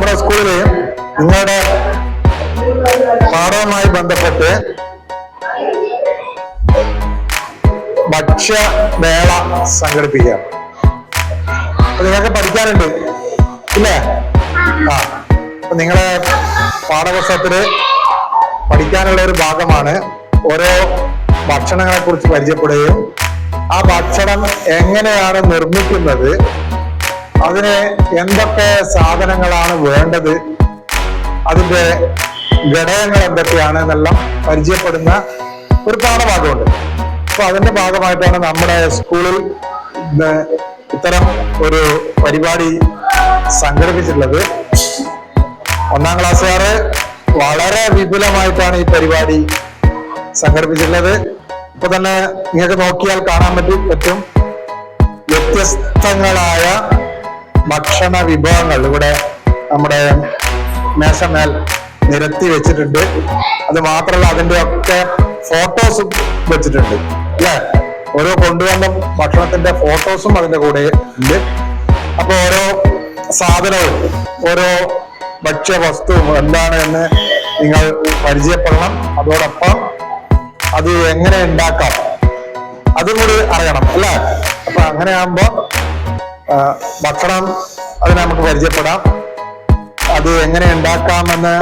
നമ്മുടെ സ്കൂളിൽ നിങ്ങളുടെ പാഠവുമായി ബന്ധപ്പെട്ട് ഭക്ഷ്യമേള സംഘടിപ്പിക്കുക. നിങ്ങൾക്ക് പഠിക്കാനുണ്ട് ഇല്ലേ? ആ നിങ്ങളെ പാഠപുസ്തകത്തിൽ പഠിക്കാനുള്ള ഒരു ഭാഗമാണ് ഓരോ ഭക്ഷണങ്ങളെ കുറിച്ച് പരിചയപ്പെടുകയും ആ ഭക്ഷണം എങ്ങനെയാണ് നിർമ്മിക്കുന്നത് അതിന് എന്തൊക്കെ സാധനങ്ങളാണ് വേണ്ടത്? അതിന്റെ ഘടകങ്ങൾ എന്തൊക്കെയാണ് എന്നെല്ലാം പരിചയപ്പെടുന്ന ഒരു പാഠഭാഗമുണ്ട്. അപ്പൊ അതിന്റെ ഭാഗമായിട്ടാണ് നമ്മുടെ സ്കൂളിൽ ഇത്തരം ഒരു പരിപാടി സംഘടിപ്പിച്ചിട്ടുള്ളത്. ഒന്നാം ക്ലാസ്സുകാര് വളരെ വിപുലമായിട്ടാണ് ഈ പരിപാടി സംഘടിപ്പിച്ചിട്ടുള്ളത്. ഇപ്പൊ തന്നെ നിങ്ങൾക്ക് നോക്കിയാൽ കാണാൻ പറ്റും പറ്റും വ്യത്യസ്തങ്ങളായ ഭക്ഷണ വിഭവങ്ങൾ ഇവിടെ നമ്മുടെ മേശമേൽ നിരത്തി വെച്ചിട്ടുണ്ട്. അത് മാത്രമല്ല അതിന്റെ ഒക്കെ ഫോട്ടോസും വെച്ചിട്ടുണ്ട്. അല്ലേ? ഓരോ കൊണ്ടുവന്ന ഭക്ഷണത്തിന്റെ ഫോട്ടോസും അതിന്റെ കൂടെ ഉണ്ട്. അപ്പൊ ഓരോ സാധനവും ഓരോ ഭക്ഷ്യവസ്തുവും എന്താണ് എന്ന് നിങ്ങൾ പരിചയപ്പെടണം. അതോടൊപ്പം അത് എങ്ങനെ ഉണ്ടാക്കാം? അതും കൂടി അറിയണം അല്ലേ? അപ്പൊ അങ്ങനെ ആകുമ്പോ ഭക്ഷണം അതിനെ നമുക്ക് പരിചയപ്പെടാം. അത് എങ്ങനെ ഉണ്ടാക്കാമെന്ന്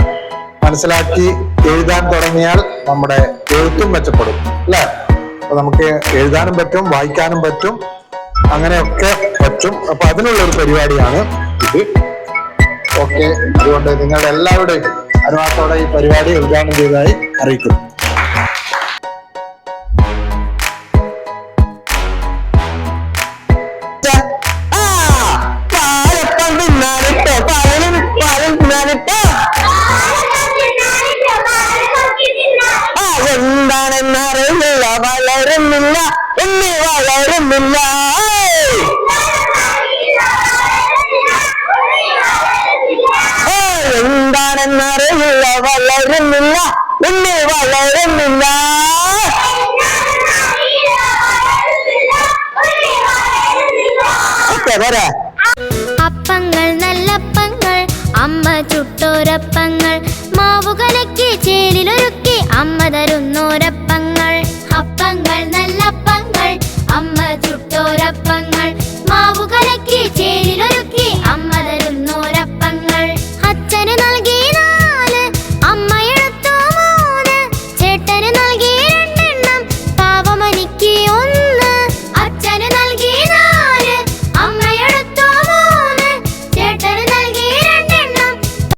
മനസ്സിലാക്കി എഴുതാൻ തുടങ്ങിയാൽ നമ്മുടെ എഴുത്തും മെച്ചപ്പെടും അല്ലേ? അപ്പൊ നമുക്ക് എഴുതാനും പറ്റും വായിക്കാനും പറ്റും അങ്ങനെയൊക്കെ പറ്റും. അപ്പൊ അതിനുള്ള ഒരു പരിപാടിയാണ് ഇത്. ഓക്കെ അതുകൊണ്ട് നിങ്ങളുടെ എല്ലാവരുടെയും അനുവാദത്തോടെ ഈ പരിപാടി ഉദ്ഘാടനം ചെയ്തതായി അറിയിക്കുന്നു. വളരുന്നില്ല ഇനി വളരുന്നില്ല എന്താണെന്നറിയില്ല. വളരുന്നില്ല ഇനി വളരുന്നില്ല അപ്പങ്ങൾ നല്ലപ്പങ്ങൾ അമ്മ ചുട്ടോരപ്പങ്ങൾ മാവുകലക്കി ചേലിലൊരുക്കി അമ്മ തരുന്നോരപ്പങ്ങൾ.